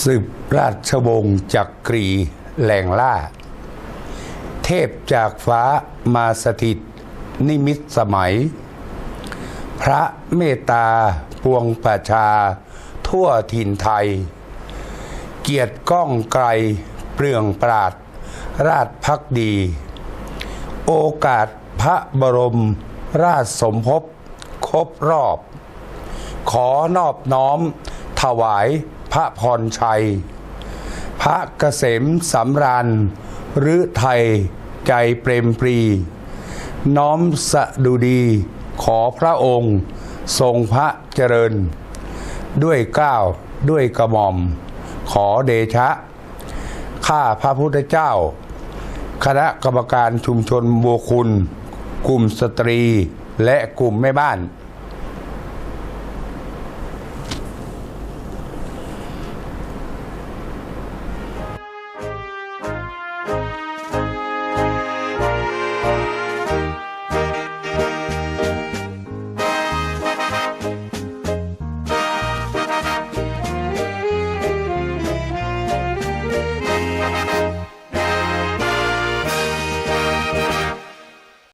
สืบราชวงศ์จักกรีแหล่งล่า เทพจากฟ้ามาสถิต นิมิตสมัย พระเมตตาปวงประชา ทั่วถิ่นไทย เกียรติก้องไกลเปลืองปราด ราชพักดี โอกาสพระบรมราชสมภพครบรอบ ขอนอบน้อมถวาย ระพรชัย พระเกษมสำราญหรือไทยใจเปรมปรี น้อมสะดุดีขอพระองค์ ทรงพระเจริญ ด้วยก้าวด้วยกระหม่อม ขอเดชะ ข้าพระพุทธเจ้า คณะกรรมการชุมชนบัวคุณ กลุ่มสตรีและกลุ่มแม่บ้าน